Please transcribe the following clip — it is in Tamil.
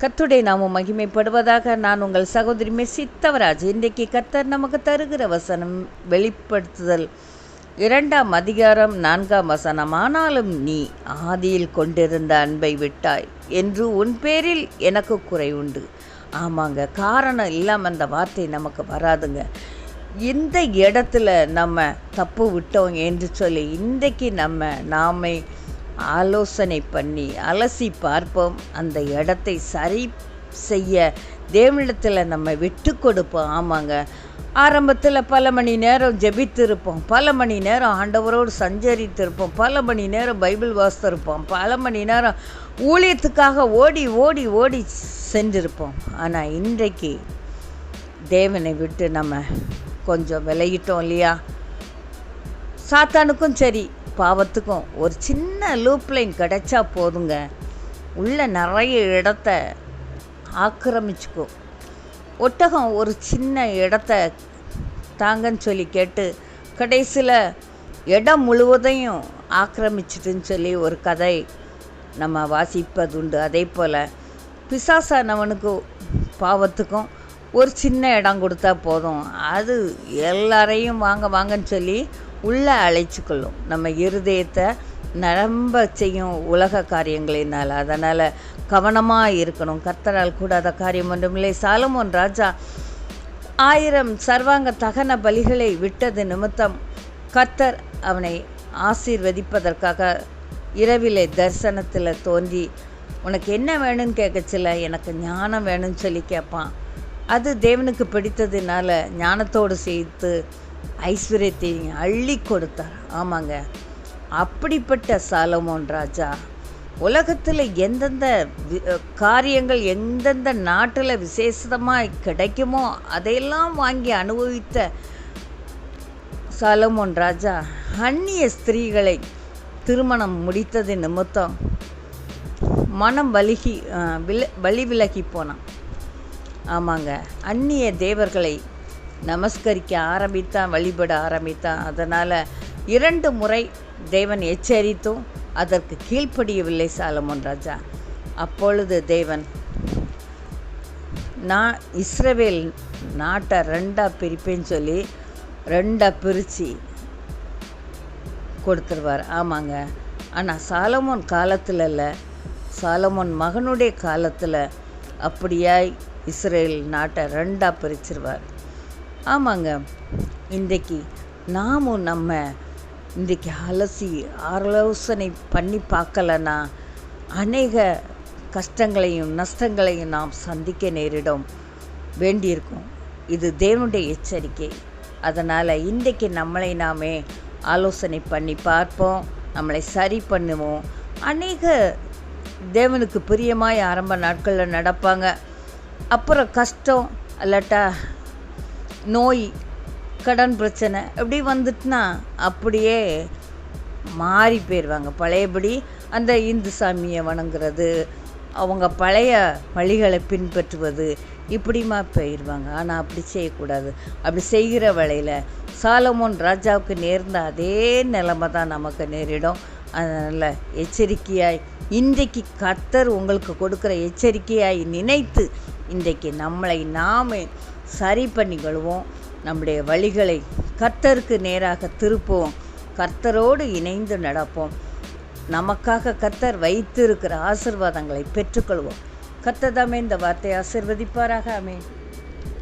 கத்துடைய நாமும் மகிமைப்படுவதாக நான் உங்கள் சகோதரி மெஸ்ஸி தவராஜ். இன்றைக்கு கத்தர் நமக்கு தருகிற வசனம் வெளிப்படுத்துதல். இரண்டாம் அதிகாரம் நான்காம் வசனம். ஆனாலும் நீ ஆதியில் கொண்டிருந்த அன்பை விட்டாய் என்று உன் பேரில் எனக்கு குறை உண்டு. ஆமாங்க காரணம் இல்லாமல் அந்த வார்த்தை நமக்கு வராதுங்க. இந்த இடத்துல நம்ம தப்பு விட்டோம் என்று சொல்லி இன்றைக்கு நம்ம நாமே ஆலோசனை பண்ணி அலசி பார்ப்போம். அந்த இடத்தை சரி செய்ய தேவனிடத்தில் நம்ம விட்டு கொடுப்போம். ஆமாங்க. ஆரம்பத்தில் பல மணி நேரம் ஜெபித்திருப்போம். பல மணி நேரம் ஆண்டவரோடு சஞ்சரித்திருப்போம். பல மணி நேரம் பைபிள் வாசித்திருப்போம். பல மணி நேரம் ஊழியத்துக்காக ஓடி ஓடி ஓடி சென்றிருப்போம். ஆனால் இன்றைக்கு தேவனை விட்டு நம்ம கொஞ்சம் விலகிட்டோம் இல்லையா? சாத்தானுக்கும் சரி. பாவத்துக்கும் ஒரு சின்ன லூப் லைன் கிடைச்சா போதுங்க. உள்ள நிறைய இடத்த ஆக்கிரமிச்சுக்கும் ஒட்டகம் ஒரு சின்ன இடத்த தாங்கன்னு சொல்லி கேட்டு கடைசியில் இடம் முழுவதையும் ஆக்கிரமிச்சிட்டுன்னு சொல்லி ஒரு கதை நம்ம வாசிப்பதுண்டு. அதே போல் பிசாசானவனுக்கு பாவத்துக்கும் ஒரு சின்ன இடம் கொடுத்தா போதும். அது எல்லாரையும் வாங்க வாங்கன்னு சொல்லி உள்ளே அழைச்சிக்கொள்ளும். நம்ம இருதயத்தை நரம்ப செய்யும் உலக காரியங்களினால் அதனால் கவனமாக இருக்கணும். கர்த்தரால் கூடாத காரியம் ஒன்றுமில்லை. சாலமோன் ராஜா ஆயிரம் சர்வாங்க தகன பலிகளை விட்டது நிமித்தம் கர்த்தர் அவனை ஆசீர்வதிப்பதற்காக இரவிலே தரிசனத்தில் தோன்றி உனக்கு என்ன வேணும்னு கேட்கச்சில எனக்கு ஞானம் வேணும்னு சொல்லி கேட்பான். அது தேவனுக்கு பிடித்ததுனால ஞானத்தோடு சேர்த்து ஐஸ்வர்யத்தை அள்ளி கொடுத்தார். ஆமாங்க. அப்படிப்பட்ட சாலமோன் ராஜா உலகத்தில் எந்தெந்த காரியங்கள் எந்தெந்த நாட்டில் விசேஷமாக கிடைக்குமோ அதையெல்லாம் வாங்கி அனுபவித்த சாலமோன் ராஜா அந்நிய ஸ்திரீகளை திருமணம் முடித்தது நிமித்தம் மனம் வலிகி வில வழி விலகி போனான். ஆமாங்க. அந்நிய தேவர்களை நமஸ்கரிக்க ஆரம்பித்தான் வழிபட ஆரம்பித்தான் அதனால் இரண்டு முறை தேவன் எச்சரித்தும் அதற்கு கீழ்ப்படியவில்லை சாலமோன் ராஜா. அப்பொழுது தேவன் நான் இஸ்ரவேல் நாட்டை ரெண்டாக பிரிப்பேன்னு சொல்லி ரெண்டாக பிரித்து கொடுத்துருவார். ஆமாங்க. ஆனால் சாலமோன் காலத்தில் இல்லை. சாலமோன் மகனுடைய காலத்தில் அப்படியாய் இஸ்ரேல் நாட்டை ரெண்டாக பிரிச்சிருவார். ஆமாங்க. இன்றைக்கு நாமும் நம்ம இன்றைக்கி அலசி ஆலோசனை பண்ணி பார்க்கலன்னா அநேக கஷ்டங்களையும் நஷ்டங்களையும் நாம் சந்திக்க நேரிடும். வேண்டியிருக்கும். இது தேவனுடைய எச்சரிக்கை. அதனால் இன்றைக்கு நம்மளை நாமே ஆலோசனை பண்ணி பார்ப்போம். நம்மளை சரி பண்ணுவோம். அநேக தேவனுக்கு பிரியமாய் ஆரம்ப நாட்களில் நடப்பாங்க. அப்புறம் கஷ்டம் இல்லாட்டா நோய் கடன் பிரச்சனை இப்படி வந்துட்டுனா அப்படியே மாறி போயிடுவாங்க பழையபடி அந்த இந்து சாமியை வணங்குறது அவங்க பழைய வழிகளை பின்பற்றுவது இப்படிமா போயிடுவாங்க ஆனால் அப்படி செய்யக்கூடாது. அப்படி செய்கிற வேளையில் சாலமோன் ராஜாவுக்கு நேர்ந்த அதே நிலைமை தான் நமக்கு நேரிடும். அதனால் எச்சரிக்கையாய் இன்றைக்கு கர்த்தர் உங்களுக்கு கொடுக்குற எச்சரிக்கையாய் நினைத்து இன்றைக்கு நம்மளை நாமே சரி பண்ணிக்கொள்வோம் நம்முடைய வழிகளை கர்த்தருக்கு நேராக திருப்புவோம். கர்த்தரோடு இணைந்து நடப்போம். நமக்காக கர்த்தர் வைத்திருக்கிற ஆசிர்வாதங்களை பெற்றுக்கொள்வோம். கர்த்தர் தாமே இந்த வார்த்தையை ஆசிர்வதிப்பாராக. அமேன்